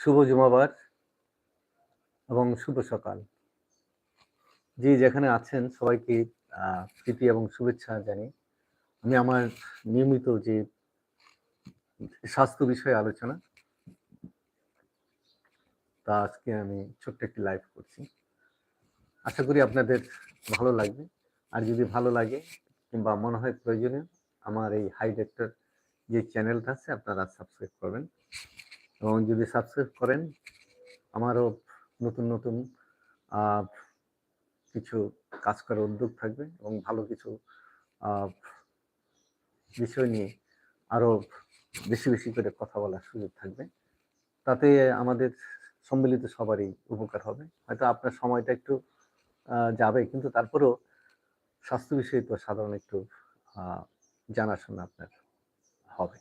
শুভ জুমাবার এবং শুভ সকাল। যে যেখানে আছেন সবাইকে প্রীতি এবং শুভেচ্ছা জানি আমি আমার নিয়মিত যে স্বাস্থ্য বিষয়ে আলোচনা, তা আজকে আমি ছোট্ট একটি লাইভ করছি। আশা করি আপনাদের ভালো লাগবে। আর যদি ভালো লাগে কিংবা মনে হয় প্রয়োজনীয়, আমার এই হাই ডেক্টর যে চ্যানেলটা আছে, আপনারা সাবস্ক্রাইব করবেন। এবং যদি সাবস্ক্রাইব করেন, আমারও নতুন নতুন কিছু কাজ করার উদ্যোগ থাকবে এবং ভালো কিছু বিষয় নিয়ে আরও বেশি বেশি করে কথা বলার সুযোগ থাকবে। তাতে আমাদের সম্মিলিত সবারই উপকার হবে। হয়তো আপনার সময়টা একটু যাবে, কিন্তু তারপরেও স্বাস্থ্য বিষয়ে তো সাধারণ একটু জানাশোনা আপনার হবে।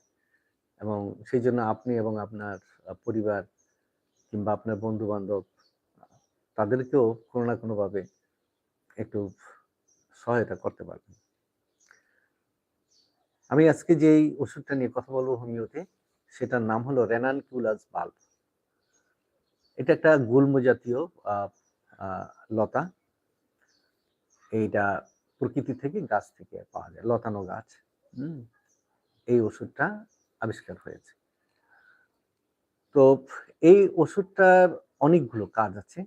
এবং সেই জন্য আপনি এবং আপনার পরিবার কিংবা আপনার বন্ধু বান্ধব তাদেরকেও কোনো না কোনোভাবে একটু সহায়তা করতে পারবেন। আমি আজকে যেই ওষুধটা নিয়ে কথা বলব হোমিওতে, সেটার নাম হলো রেনান কিউলাস বাল্ব। এটা একটা গুল্ম জাতীয় লতা। এইটা প্রকৃতি থেকে গাছ থেকে পাওয়া যায়, লতানো গাছ। হুম। এই ওষুধটা আবিষ্কার হয়েছে। তো এই ওষুধটার অনেকগুলো কাজ আছে।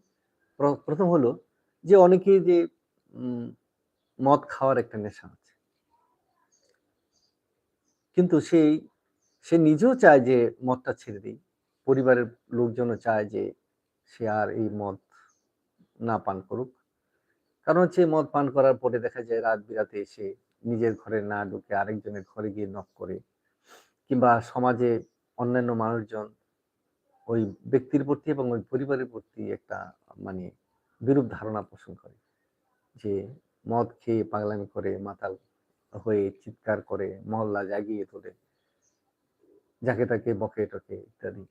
প্রথম হলো যে অনেকেই যে মদ খাওয়ার একটা নেশা আছে। কিন্তু সেই সে নিজেও চায় যে মদটা ছেড়ে দিই। পরিবারের লোকজনও চায় যে সে আর এই মদ না পান করুক। কারণ হচ্ছে মদ পান করার পরে দেখা যায় রাত বিরাতে এসে নিজের ঘরে না ঢুকে আরেকজনের ঘরে গিয়ে নক করে কিংবা সমাজে অন্যান্য মানুষজন ওই ব্যক্তির প্রতি এবং ওই পরিবারের প্রতি একটা মানে বিরূপ ধারণা পোষণ করে যে মদ খেয়ে পাগলামি করে, মাতাল হয়ে চিৎকার করে, মহল্লা জাগিয়ে তোলে, যাকে তাকে বকে টকে ইত্যাদি।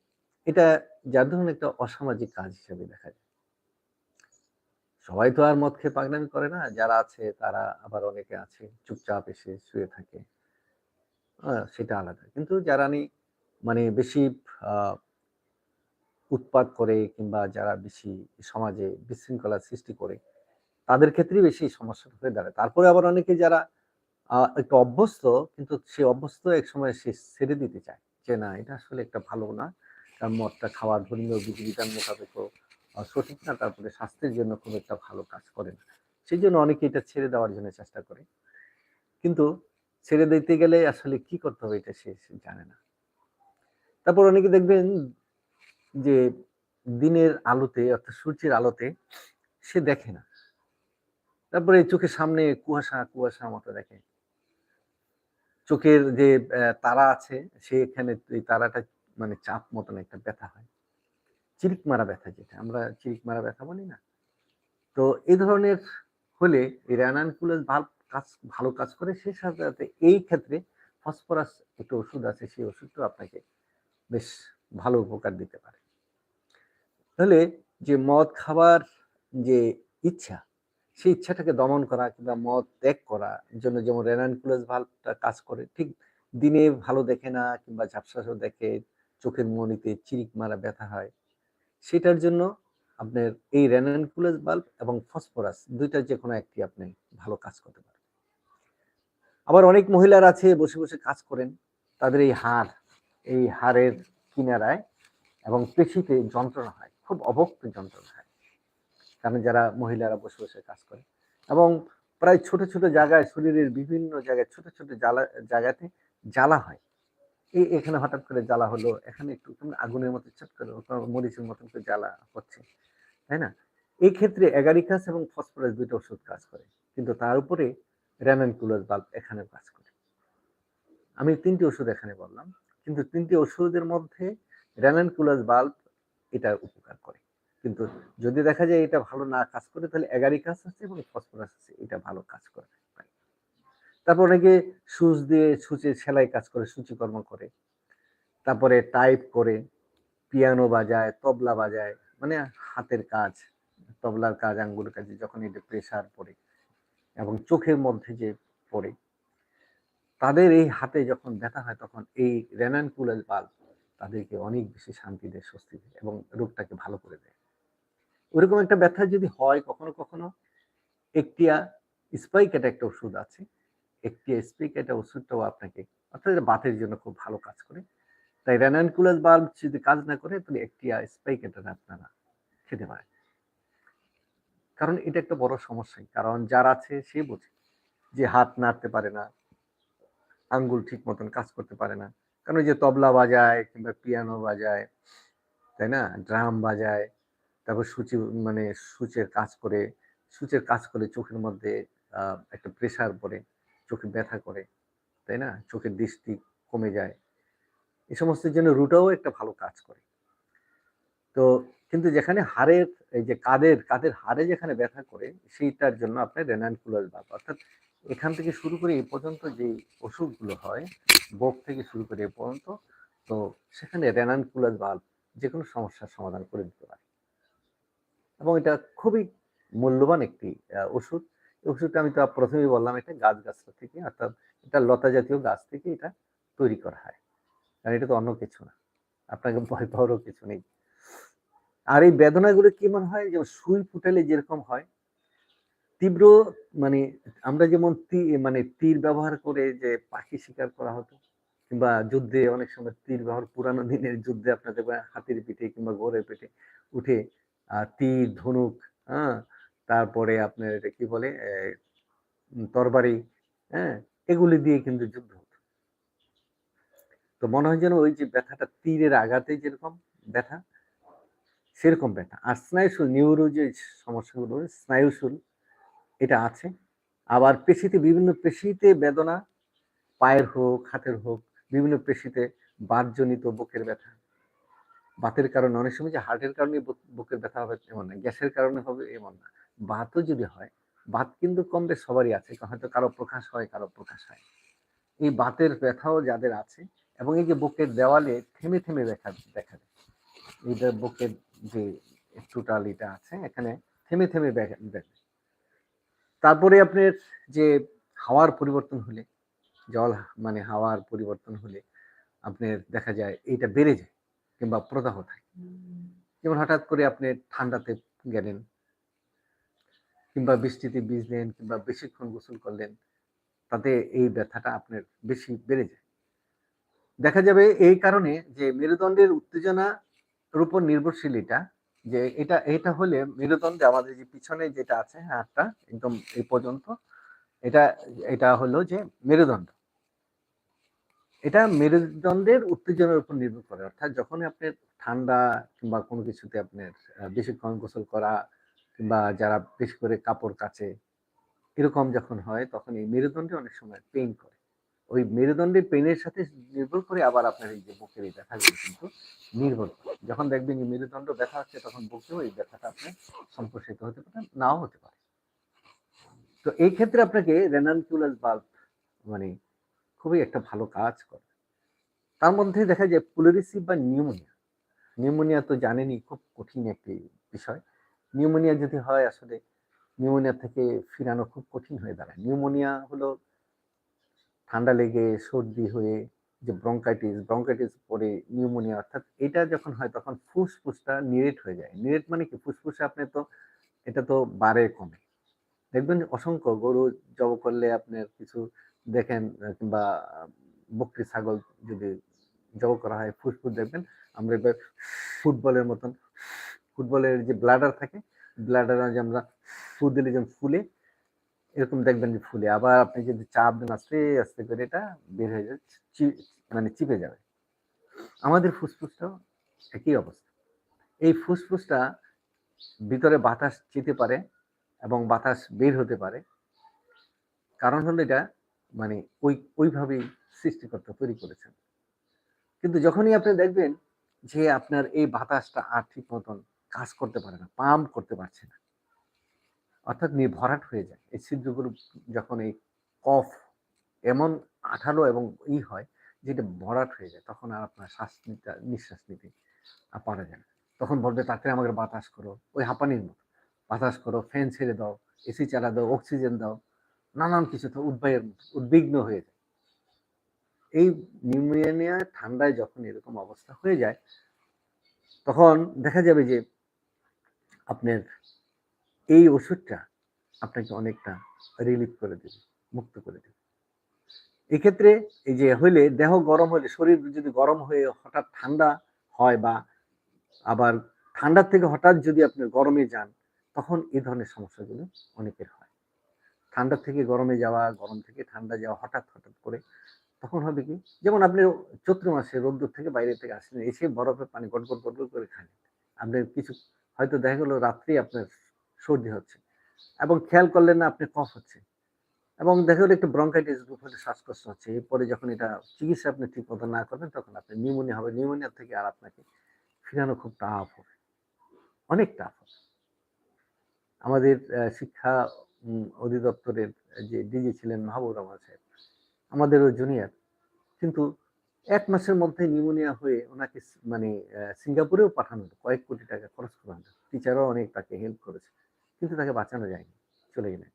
এটা যার ধরুন একটা অসামাজিক কাজ হিসেবে দেখা যায়। সবাই তো আর মদ খেয়ে পাগলামি করে না, যারা আছে তারা আবার অনেকে আছে, চুপচাপ এসে শুয়ে থাকে। সেটা আলাদা। কিন্তু যারা মানে বেশি আহ, উৎপাত করে কিংবা যারা বেশি সমাজে বিশৃঙ্খলা সৃষ্টি করে তাদের ক্ষেত্রেই বেশি সমস্যা হয়ে দাঁড়ায়। তারপরে আবার অনেকে যারা একটু অভ্যস্ত কিন্তু সে অভ্যস্ত এক সময় সে ছেড়ে দিতে চায় যে না এটা আসলে একটা ভালো না। কারণ মদটা খাওয়া ধর্মীয় বিধিবিধান মোতাবেকও আহ, সঠিক না। তারপরে স্বাস্থ্যের জন্য খুব একটা ভালো কাজ করে না। সেই জন্য অনেকে এটা ছেড়ে দেওয়ার জন্য চেষ্টা করে। কিন্তু ছেড়ে দিতে গেলে আসলে কি করতে হবে এটা সে সে জানে না। তারপর অনেকে দেখবেন যে দিনের আলোতে অর্থাৎ সূর্যের আলোতে সে দেখে না। তারপরে চোখের সামনে কুয়াশা কুয়াশা মতো দেখে। চোখের যে তারা আছে সেখানে এই তারাটা মানে চাপ মতন একটা ব্যথা হয়। চিরিক মারা ব্যথা যেটা, আমরা চিরিক মারা ব্যথা বলি না। তো এই ধরনের হলে এই র্যানানকুলাস ভালো কাজ, ভালো কাজ করে সেই সাথে সাথে এই ক্ষেত্রে ফসফরাস একটা ওষুধ আছে, সেই ওষুধটাও আপনাকে বেশ ভালো উপকার দিতে পারে। তাহলে যে মদ খাবার যে ইচ্ছা, সেই ইচ্ছাটাকে দমন করা কিংবা মদ ত্যাগ করার জন্য যেমন রেনানকুলাস ভাল্বটা কাজ করে, ঠিক দিনে ভালো দেখে না কিংবা ঝাপসাসও দেখে, চোখের মনিতে চিরিক মারা ব্যথা হয়, সেটার জন্য আপনার এই রেনানকুলাস বাল্ব এবং ফসফরাস দুইটা যে কোনো একটি আপনি ভালো কাজ করতে পারেন। আবার অনেক মহিলার আছে, বসে বসে কাজ করেন। তাদের এই হাড়, এই হাড়ের কিনারায় এবং পেশিতে যন্ত্রণা হয়, খুব অবক্ত যন্ত্রণা হয়। কারণ যারা মহিলারা বসে বসে কাজ করে এবং প্রায় ছোট ছোট জায়গায়, শরীরের বিভিন্ন জায়গায় ছোট ছোট জ্বালা, জায়গাতে জ্বালা হয়। এই এখানে হঠাৎ করে জ্বালা হলো, এখানে একটু আগুনের মতো চট করে মরিচের মতন করে জ্বালা হচ্ছে, তাই না? এই ক্ষেত্রে অ্যাগারিকাস এবং ফসফরাস দুটো ওষুধ কাজ করে, কিন্তু তার উপরে র্যানানকুলাস বাল্ব এখানে কাজ করে। আমি তিনটি ওষুধ এখানে বললাম, কিন্তু তিনটি ওষুধের মধ্যে র্যানানকুলাস বাল্ব এটা উপকার করে। কিন্তু যদি দেখা যায় এটা ভালো না কাজ করে, তাহলে অ্যাগারিকাস আছে এবং ফসফরাস আছে, এটা ভালো কাজ করে তারপর অনেকে সুচ দিয়ে সূচে সেলাই কাজ করে, সূচিকর্ম করে, তারপরে টাইপ করে, পিয়ানো বাজায়, তবলা বাজায় মানে হাতের কাজ, তবলার কাজ, আঙ্গুর কাজে যখন এটা প্রেসার পড়ে এবং চোখের মধ্যে যে পড়ে। তাদের এই হাতে যখন ব্যথা হয়, তখন এই রেনানকুলাস বাল্ব তাদেরকে অনেক বেশি শান্তি দেয়, স্বস্তি দেয় এবং রোগটাকে ভালো করে দেয়। ওরকম একটা ব্যথা যদি হয় কখনো কখনো, একটিয়া স্পাইকেট একটা ওষুধ আছে। একটিয়া স্পাইকেট ওষুধটাও আপনাকে, অর্থাৎ এটা বাতের জন্য খুব ভালো কাজ করে। তাই রেনানকুলাস বাল্ব যদি কাজ না করে, তাহলে একটিয়া স্পাইকেটার আপনারা খেতে পারেন। কারণ এটা একটা বড় সমস্যাই কারণ যার আছে সে বোঝে যে হাত নাড়তে পারে না, আঙ্গুল ঠিক মতন কাজ করতে পারে না। কারণ যে তবলা বাজায় কিংবা পিয়ানো বাজায়, তাই না? ড্রাম বাজায়, তারপর সূচি মানে সূচের কাজ করে, সূচের কাজ করে চোখের মধ্যে একটা প্রেশার পড়ে, চোখে ব্যথা করে, তাই না? চোখের দৃষ্টি কমে যায়। এই সমস্তের জন্য রুটাও একটা ভালো কাজ করে। তো কিন্তু যেখানে হাড়ের, এই যে কাদের কাদের হাড়ে যেখানে ব্যথা করে, সেইটার জন্য আপনার রেনানকুলাস বাল্ব অর্থাৎ এখান থেকে শুরু করে এই পর্যন্ত যে ওষুধগুলো হয় বোক থেকে শুরু করে এ পর্যন্ত, তো সেখানে রেনানকুলাস বাল্ব যে কোনো সমস্যার সমাধান করে দিতে পারে। এবং এটা খুবই মূল্যবান একটি ওষুধ। এই ওষুধটা আমি তো প্রথমেই বললাম, এটা গাছ গাছটা থেকে, অর্থাৎ এটা লতা জাতীয় গাছ থেকে এটা তৈরি করা হয়। কারণ এটা তো অন্য কিছু না। আপনাকে ভয় পাওয়ারও কিছু নেই। আর এই বেদনাগুলো কেমন হয়? যেমন সুই ফুটালে যেরকম হয়, তীব্র মানে আমরা যেমন মানে তীর ব্যবহার করে যে পাখি শিকার করা হতো, কিংবা যুদ্ধে অনেক সময় তীর ব্যবহার, পুরানো দিনের যুদ্ধে আপনার দেখবেন হাতির পিঠে কিংবা ঘোড়ের পিঠে উঠে তীর, ধনুক হ্যাঁ তারপরে আপনার এটা কি বলে তরবারি হ্যাঁ এগুলি দিয়ে কিন্তু যুদ্ধ হতো। তো মনে হয় যেন ওই যে ব্যথাটা তীরের আঘাতে যেরকম ব্যথা সেরকম ব্যথা আর স্নায়ুশুল নিউরো যে সমস্যাগুলো স্নায়ুশুল, এটা আছে। আবার পেশিতে বিভিন্ন পেশিতে বেদনা, পায়ের হোক, হাতের হোক, বিভিন্ন পেশিতে বাতজনিত বুকের ব্যথা। বাতের কারণে অনেক সময় যে হার্টের কারণে বুকের ব্যথা হবে এমন না, গ্যাসের কারণে হবে এমন না। বাতও যদি হয়, বাত কিন্তু কম বেশ সবারই আছে হয়তো কারও প্রকাশ হয়, কারও প্রকাশ হয়। এই বাতের ব্যথাও যাদের আছে, এবং এই যে বুকের দেওয়ালে থেমে থেমে দেখা দেখা যায়। এইটা বুকের যে টোটাল এটা আছে, এখানে থেমে থেমে দেখা দেখা তারপরে আপনার যে হাওয়ার পরিবর্তন হলে, জল মানে হাওয়ার পরিবর্তন হলে আপনার দেখা যায় এইটা বেড়ে যায় কিংবা প্রদাহ থাকে। যেমন হঠাৎ করে আপনি ঠান্ডাতে গেলেন কিংবা বৃষ্টিতে ভিজলেন কিংবা বেশিক্ষণ গোসল করলেন, তাতে এই ব্যথাটা আপনার বেশি বেড়ে যায়। দেখা যাবে এই কারণে যে মেরুদণ্ডের উত্তেজনার উপর নির্ভরশীল এটা, যে এটা এটা হলে মেরুদণ্ডে আমাদের যে পিছনে যেটা আছে, হাতটা একদম এই পর্যন্ত, এটা এটা হলো যে মেরুদণ্ড। এটা মেরুদণ্ডের উত্তেজনার উপর নির্ভর করে, অর্থাৎ যখন আপনি ঠান্ডা কিংবা কোনো কিছুতে আপনার বেশিক্ষণ গোসল করা কিংবা যারা বেশি করে কাপড় কাচে, এরকম যখন হয়, তখন এই মেরুদণ্ডে অনেক সময় পেইন করে। ওই মেরুদণ্ডের পেইনের সাথে নির্ভর করে আবার আপনার এই যে বুকের এই ব্যথাগুলো কিন্তু নির্ভর করে। যখন দেখবেন যে মেরুদণ্ড ব্যথা হচ্ছে তখন বুকেও এই ব্যথাটা আপনি সম্প্রসারিত হতে পারে নাও হতে পারে। তো এই ক্ষেত্রে আপনাকে রেনানকুলাস বাল্ব মানে খুবই একটা ভালো কাজ করে। তার মধ্যে দেখা যায় পুলারিসি বা নিউমোনিয়া। নিউমোনিয়া তো জানেনই, খুব কঠিন একটি বিষয়। নিউমোনিয়া যদি হয় আসলে নিউমোনিয়া থেকে ফিরানো খুব কঠিন হয়ে দাঁড়ায়। নিউমোনিয়া হলো ঠান্ডা লেগে, সর্দি হয়ে যে ব্রঙ্কাইটিস ব্রঙ্কাইটিস পরে নিউমোনিয়া অর্থাৎ এটা যখন হয় তখন ফুসফুসটা নিরেট হয়ে যায়। নিরেট মানে কি? ফুসফুসে আপনি তো, এটা তো বাড়ে কমে। দেখবেন অসংখ্য গরু জব করলে আপনার কিছু দেখেন, কিংবা বকরি, ছাগল যদি জব করা হয়, ফুসফুস দেখবেন, আমরা এবার ফুটবলের মতন, ফুটবলের যে ব্লাডার থাকে ব্লাডার যে আমরা ফু দিলে যেমন ফুলে এরকম দেখবেন যে ফুলে। আবার আপনি যদি চাপ দেন, আস্তে আস্তে করে এটা বের হয়ে যাবে মানে চিপে যাবে। আমাদের ফুসফুসটাও একই অবস্থা। এই ফুসফুসটা ভিতরে বাতাস যেতে পারে এবং বাতাস বের হতে পারে। কারণ হলো এটা মানে ওই, ওইভাবেই সৃষ্টিকর্তা তৈরি করেছেন। কিন্তু যখনই আপনি দেখবেন যে আপনার এই বাতাসটা আর ঠিক মতন কাজ করতে পারে না, পাম্প করতে পারছে না অর্থাৎ নি- ভরাট হয়ে যায়। এই ছিদ্রগুলো যখন এই কফ এমন আঠালো এবং ই হয়, যেটা ভরাট হয়ে যায়, তখন আর আপনার শ্বাস নিতে, নিঃশ্বাস নিতে পারা যায় না। তখন বলবে তাতে আমাকে বাতাস করো। ওই হাঁপানির মতো। বাতাস করো, ফ্যান ছেড়ে দাও, এসি চালা দাও, অক্সিজেন দাও। নানান কিছু তো মতো, উদ্বিগ্ন হয়ে যায়। এই নিউমোনিয়া ঠান্ডায় যখন এরকম অবস্থা হয়ে যায়, তখন দেখা যাবে যে আপনার এই ওষুধটা আপনাকে অনেকটা রিলিফ করে দেবে, মুক্ত করে দেবে। এক্ষেত্রে এই যে হইলে দেহ গরম হলে শরীর যদি গরম হয়ে হঠাৎ ঠান্ডা হয় বা আবার ঠান্ডার থেকে হঠাৎ যদি আপনি গরমে যান, তখন এই ধরনের সমস্যাগুলো অনেকের হয়। ঠান্ডা থেকে গরমে যাওয়া, গরম থেকে ঠান্ডা যাওয়া হঠাৎ হঠাৎ করে তখন হবে কি? যেমন আপনি চৈত্র মাসে রোদ্দুর থেকে বাইরে থেকে আসলেন এসে বরফের পানি গটগট গটগট করে খান। আপনার কিছু হয়তো দেখা গেলো রাত্রি আপনার সর্দি হচ্ছে। এবং খেয়াল করলেন না, আপনি কফ হচ্ছে। এবং দেখা গেলো একটু ব্রঙ্কাইটিস হলে শ্বাসকষ্ট হচ্ছে। এরপরে যখন এটা চিকিৎসা আপনি ঠিক মতো না করবেন তখন আপনি নিউমোনিয়া হবে। নিউমোনিয়া থেকে আর আপনাকে ফিরানো খুব টাফ হবে। অনেক টাফ হবে। আমাদের শিক্ষা অধিদপ্তরের যে ডিজি ছিলেন মাহবুব রহমান সাহেব, আমাদেরও জুনিয়র কিন্তু এক মাসের মধ্যে নিউমোনিয়া হয়ে ওনাকে মানে সিঙ্গাপুরেও পাঠানো কয়েক কোটি টাকা খরচ করা হলো। টিচারও অনেক তাকে হেল্প করেছে। কিন্তু তাকে বাঁচানো যায়নি, চলে গেলেন।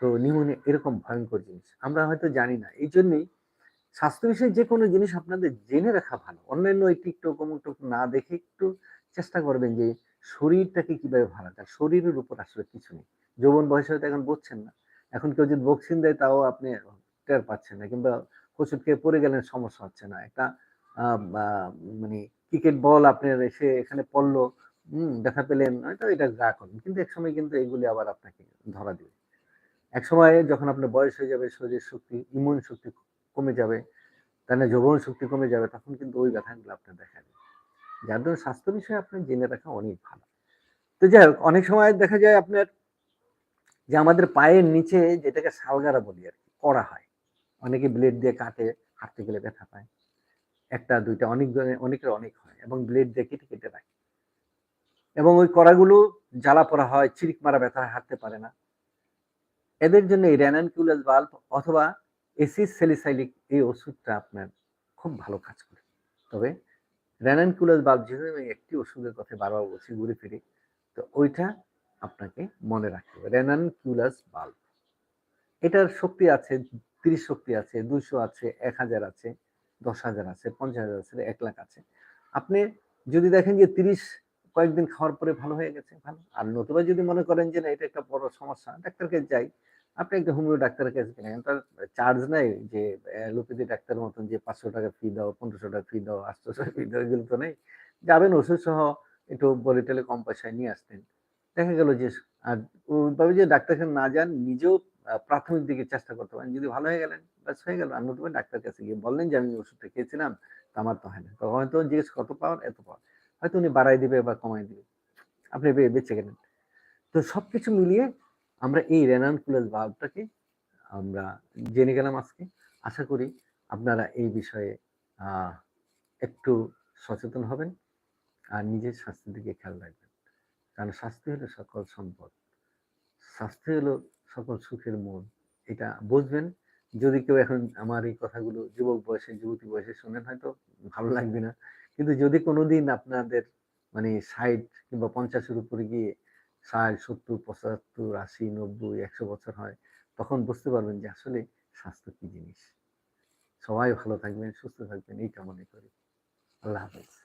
তো নিউমোনিয়া এরকম ভয়ঙ্কর জিনিস। আমরা হয়তো জানি না। এই জন্যই স্বাস্থ্য বিষয়ে যে কোনো জিনিস আপনাদের জেনে রাখা ভালো। অন্যান্য এই টিকটক অমুক না দেখে একটু চেষ্টা করবেন যে শরীরটাকে কীভাবে ভালো যায় শরীরের উপর আসলে কিছু নেই। যৌবন বয়সে হয়তো এখন বুঝছেন না। এখন কেউ যদি বক্সিং দেয় তাও আপনি টের পাচ্ছেন না কিংবা ওষুধ খেয়ে পড়ে গেলেন সমস্যা হচ্ছে না। একটা মানে ক্রিকেট বল আপনার এসে এখানে পড়ল হম, দেখা পেলেন, হয়তো এটা গা করেন কিন্তু এক সময় কিন্তু এগুলি আবার আপনাকে ধরা দিবে। এক সময় যখন আপনার বয়স হয়ে যাবে, শরীরের শক্তি ইমিউন শক্তি কমে যাবে তাই না যৌবন শক্তি কমে যাবে, তখন কিন্তু ওই ব্যথাগুলো আপনার দেখা যাবে যার জন্য স্বাস্থ্য বিষয়ে আপনি জেনে রাখা অনেক ভালো। তো যাই হোক, অনেক সময় দেখা যায় আপনার যে আমাদের পায়ের নিচে যেটাকে সালগারা বলি আর কি করা হয়। অনেকে ব্লেড দিয়ে কাটে, হাঁটতে গেলে ব্যথা পায়। একটা, দুইটা, অনেক অনেকের অনেক হয় এবং ব্লেড দিয়ে কেটে কেটে রাখে। এবং ওই কড়াগুলো জ্বালা পড়া হয়, চিরিক মারা ব্যথা হাঁটতে পারে না। এদের জন্য এই র্যানানকিউলাস বাল্ব অথবা এসিস সেলিসাইলিক এই ওষুধটা আপনার খুব ভালো কাজ করে। তবে র্যানানকিউলাস বাল্ব যেহেতু আমি একটি ওষুধের কথা বারবার বলছি, ঘুরে ফিরে, তো ওইটা আপনাকে মনে রাখতে হবে। র্যানানকিউলাস বাল্ব এটার শক্তি আছে, তিরিশ শক্তি আছে, দুইশো আছে, এক হাজার আছে, দশ হাজার আছে, পঞ্চাশ হাজার আছে, এক লাখ আছে। আপনি যদি দেখেন যে তিরিশ কয়েকদিন খাওয়ার পরে ভালো হয়ে গেছে, ভালো। আর নতুবা যদি মনে করেন যে না, এটা একটা বড় সমস্যা ডাক্তার ডাক্তারকে যাই। আপনি একটা হোমিও ডাক্তারের কাছে গেলেন তার চার্জ নাই যে অ্যালোপ্যাথি ডাক্তারের মতন যে পাঁচশো টাকা ফি দাও, পনেরোশো টাকা ফি দাও, আটশোশো ফি দাও, এগুলো তো নেই। যাবেন ওষুধ সহ একটু বলে টেলে কম পয়সায় নিয়ে আসতেন। দেখা গেল যে আর ওইভাবে যে ডাক্তারকে না যান, নিজেও প্রাথমিক দিকে চেষ্টা করতে পারেন। যদি ভালো হয়ে গেলেন, ব্যাস হয়ে গেল। আর নতুবা ডাক্তার কাছে গিয়ে বললেন যে, আমি ওষুধটা খেয়েছিলাম, তা আমার তো হয় না। তো হয়তো জিজ্ঞেস কত পাওয়ার? এত পাওয়ার। হয়তো উনি বাড়াই দিবে বা কমাই দিবে। আপনি বেঁচে গেলেন তো সবকিছু মিলিয়ে আমরা এই রেনানকুলাস ভাবটাকে আমরা জেনে গেলাম আজকে। আশা করি আপনারা এই বিষয়ে একটু সচেতন হবেন আর নিজের স্বাস্থ্যের দিকে খেয়াল রাখবেন। কারণ স্বাস্থ্য হলো সকল সম্পদ। স্বাস্থ্য হলো সকল সুখের মূল। এটা বুঝবেন। যদি কেউ এখন আমার এই কথাগুলো যুবক বয়সে, যুবতী বয়সে শোনেন, হয়তো ভালো লাগবে না। কিন্তু যদি কোনোদিন আপনাদের মানে ষাট কিংবা পঞ্চাশের উপরে গিয়ে ষাট, সত্তর, পঁচাত্তর, আশি, নব্বই, একশো বছর হয়, তখন বুঝতে পারবেন যে আসলে স্বাস্থ্য কি জিনিস। সবাই ভালো থাকবেন, সুস্থ থাকবেন, এই কামনা করি। আল্লাহ হাফেজ।